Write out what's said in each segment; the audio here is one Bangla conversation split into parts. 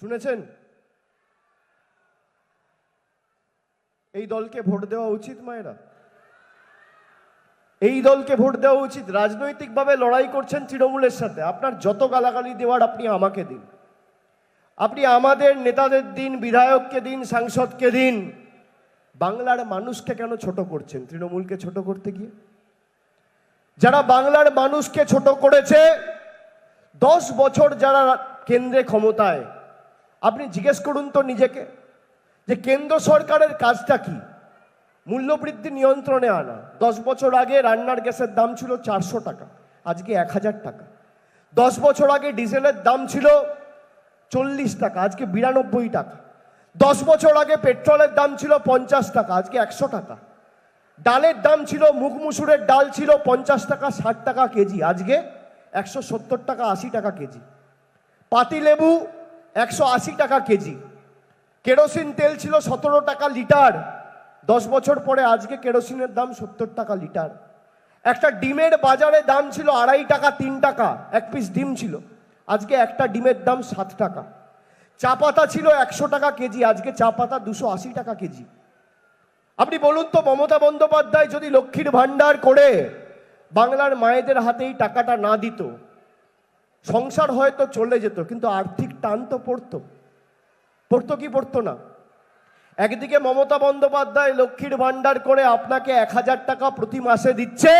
শুনেছেন? এই দলকে ভোট দেওয়া উচিত মায়েরা? এই দলকে ভোট দেওয়া উচিত। রাজনৈতিকভাবে লড়াই করছেন তৃণমূলের সাথে। আপনার যত গালাগালি দেওয়ার আপনি আমাকে দিন। আপনি আমাদের নেতাদের দিন, বিধায়ককে দিন, সাংসদকে দিন। বাংলার মানুষকে কেন ছোট করছেন? তৃণমূলকে ছোট করতে গিয়ে? যারা বাংলার মানুষকে ছোট করেছে, দশ বছর যারা কেন্দ্রে ক্ষমতায় আপনি জিজ্ঞেস করুন তো নিজেকে যে কেন্দ্র সরকারের কাজটা কি? মূল্যবৃদ্ধি নিয়ন্ত্রণে আনা। দশ বছর আগে রান্নার গ্যাসের দাম ছিল চারশো টাকা, আজকে এক হাজার টাকা। দশ বছর আগে ডিজেলের দাম ছিল চল্লিশ টাকা, আজকে বিরানব্বই টাকা। দশ বছর আগে পেট্রোলের দাম ছিল পঞ্চাশ টাকা, আজকে একশো টাকা। ডালের দাম ছিল মুখ মুসুরের ডাল ছিল পঞ্চাশ টাকা, ষাট টাকা কেজি, আজকে একশো সত্তর টাকা, আশি টাকা কেজি। পাতিলেবু একশো আশি টাকা কেজি। কেরোসিন তেল ছিল সতেরো টাকা লিটার। দশ বছর পরে আজকে কেরোসিনের দাম সত্তর টাকা লিটার। একটা ডিমের বাজারে দাম ছিল আড়াই টাকা, তিন টাকা, এক পিস ডিম ছিল। আজকে একটা ডিমের দাম সাত টাকা। চা পাতা ছিল একশো টাকা কেজি, আজকে চা পাতা দুশো আশি টাকা কেজি। আপনি বলুন তো, মমতা বন্দ্যোপাধ্যায় যদি লক্ষ্মীর ভাণ্ডার করে বাংলার মায়েদের হাতেই টাকাটা না দিত সংসার হয়তো চলে যেত, কিন্তু আর্থিক টান তো পড়তো। পড়তো কি পড়তো না? একদিকে মমতা বন্দ্যোপাধ্যায় লক্ষ্মীর ভাণ্ডার করে আপনাকে এক হাজার টাকা প্রতি মাসে দিচ্ছে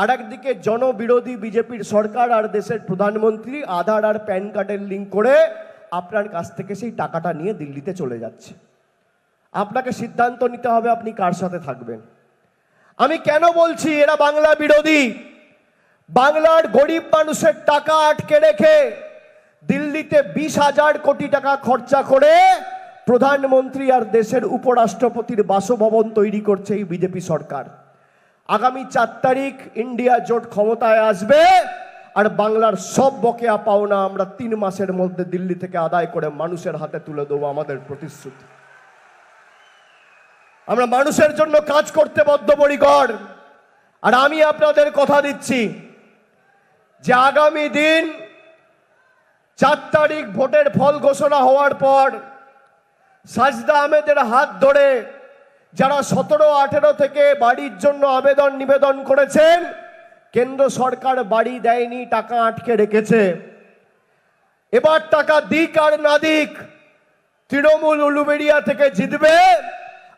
আর একদিকে জনবিরোধী বিজেপির সরকার আর দেশের প্রধানমন্ত্রী আধার আর প্যান কার্ডের লিঙ্ক করে আপনার কাছ থেকে সেই টাকাটা নিয়ে দিল্লিতে চলে যাচ্ছে। আপনাকে সিদ্ধান্ত নিতে হবে আপনি কার সাথে থাকবেন। আমি কেন বলছি এরা বাংলা বিরোধী? বাংলার গরিব মানুষের টাকা আটকে রেখে দিল্লিতে বিশ হাজার কোটি টাকা খরচা করে প্রধানমন্ত্রী আর দেশের উপরাষ্ট্রপতির বাসভবন তৈরি করছে এই বিজেপি সরকার। আগামী চার তারিখ ইন্ডিয়া জোট ক্ষমতায় আসবে আর বাংলার সব বকেয়া পাওনা আমরা তিন মাসের মধ্যে দিল্লি থেকে আদায় করে মানুষের হাতে তুলে দেবো আমাদের প্রতিশ্রুতি। আমরা মানুষের জন্য কাজ করতে বদ্ধপরিকর। আর আমি আপনাদের কথা দিচ্ছি যে আগামী দিন চার তারিখ ভোটের ফল ঘোষণা হওয়ার পর সাজদা আহমেদের হাত ধরে যারা সতেরো, আঠেরো থেকে বাড়ির জন্য আবেদন নিবেদন করেছেন, কেন্দ্র সরকার বাড়ি দেয়নি, টাকা আটকে রেখেছে। এবার টাকা দিক আর না দিক তৃণমূল উলুবেড়িয়া থেকে জিতবে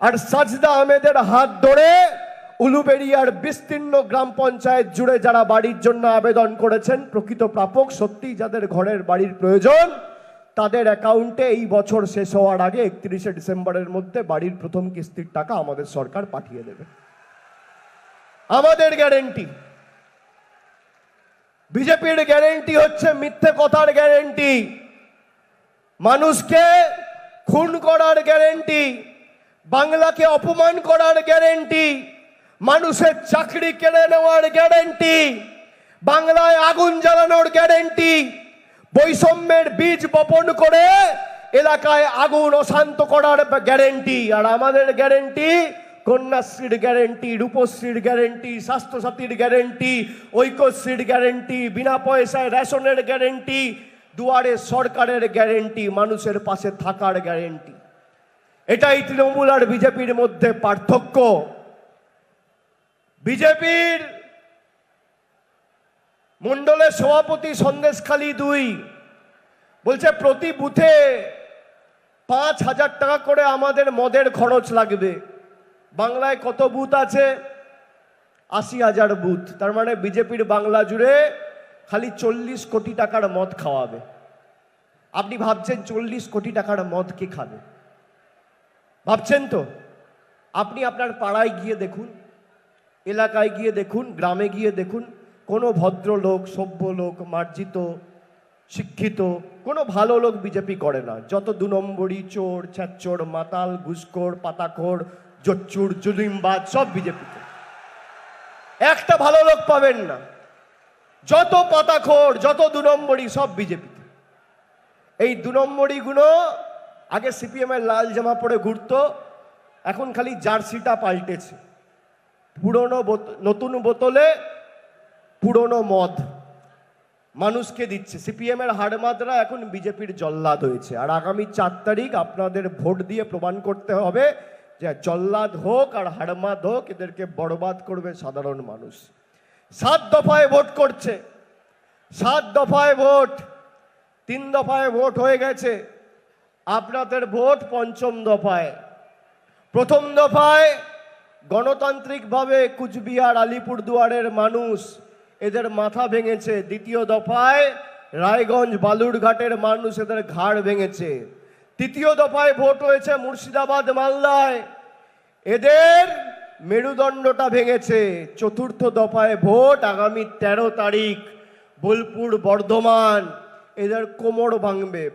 আর সাজদা আহমেদের হাত ধরে উলুবেড়িয়ার বিস্তীর্ণ গ্রাম পঞ্চায়েত জুড়ে যারা বাড়ির জন্য আবেদন করেছেন, প্রকৃত প্রাপক সত্যি যাদের ঘরের বাড়ির প্রয়োজন, তাদের অ্যাকাউন্টে এই বছর শেষ হওয়ার আগে একত্রিশে ডিসেম্বরের মধ্যে বাড়ির প্রথম কিস্তির টাকা আমাদের সরকার পাঠিয়ে দেবে। আমাদের গ্যারেন্টি বিজেপির গ্যারেন্টি হচ্ছে মিথ্যে কথার গ্যারেন্টি মানুষকে খুন করার গ্যারেন্টি বাংলাকে অপমান করার গ্যারেন্টি মানুষের চাকরি কেড়ে নেওয়ার গ্যারেন্টি বাংলায় আগুন জ্বালানোর গ্যারেন্টি বৈষম্যের বীজ বপন করে এলাকায় আগুন অশান্ত করার গ্যারেন্টি আর আমাদের গ্যারেন্টি কন্যাশ্রীর গ্যারেন্টি রূপশ্রীর গ্যারেন্টি স্বাস্থ্যসাথীর গ্যারেন্টি ঐক্যশ্রীর গ্যারেন্টি বিনা পয়সায় রেশনের গ্যারেন্টি দুয়ারে সরকারের গ্যারেন্টি মানুষের পাশে থাকার গ্যারেন্টি এটাই তৃণমূল আর বিজেপির মধ্যে পার্থক্য। বিজেপির মণ্ডলের সভাপতি সন্দেশখালী দুই বলছে, প্রতি বুথে পাঁচ হাজার টাকা করে আমাদের মদের খরচ লাগবে। বাংলায় কত বুথ আছে? আশি হাজার বুথ। তার মানে বিজেপির বাংলা জুড়ে খালি চল্লিশ কোটি টাকার মদ খাওয়াবে। আপনি ভাবছেন চল্লিশ কোটি টাকার মদ কে খাবে? ভাবছেন তো? আপনি আপনার পাড়ায় গিয়ে দেখুন। এলাকায় গিয়ে দেখুন, গ্রামে গিয়ে দেখুন, কোনো ভদ্রলোক সভ্য লোক মার্জিত, শিক্ষিত, কোনো ভালো লোক বিজেপি করে না। যত দু নম্বরই চোর, ছ্যাচোর, মাতাল, ঘুষখোর, পাতাখোর, জচ্চুর, জুলিমবাজ, সব বিজেপিতে একটা ভালো লোক পাবেন না। যত পাতাখোর, যত দু নম্বরই সব বিজেপিতে এই দু নম্বরীগুলো আগে সিপিএমের লাল জামা পরে ঘুরতো, এখন খালি জার্সিটা পাল্টেছে। পুরনো নতুন বোতলে পুরনো মদ। মানুষকে দিচ্ছে। সিপিএম এর হাড়মাদরা এখন বিজেপির জল্লাদ হয়েছে। আর আগামী চার তারিখ আপনাদের ভোট দিয়ে প্রমাণ করতে হবে যে জল্লাদ হোক আর হাড়মাদ হোক, এদেরকে বরবাদ করবে সাধারণ মানুষ। সাত দফায় ভোট করছে। সাত দফায় ভোট। তিন দফায় ভোট হয়ে গেছে। আপনাদের ভোট পঞ্চম দফায়। প্রথম দফায় গণতান্ত্রিকভাবে কুচবিহার, আলিপুরদুয়ারের মানুষ এদের মাথা ভেঙেছে। দ্বিতীয় দফায় রায়গঞ্জ, বালুরঘাটের মানুষ এদের ঘাড় ভেঙেছে। তৃতীয় দফায় ভোট হয়েছে মুর্শিদাবাদ, মালদায়। এদের মেরুদণ্ডটা ভেঙেছে। চতুর্থ দফায় ভোট আগামী তেরো তারিখ, বোলপুর, বর্ধমান। এদের কোমর ভাঙবে।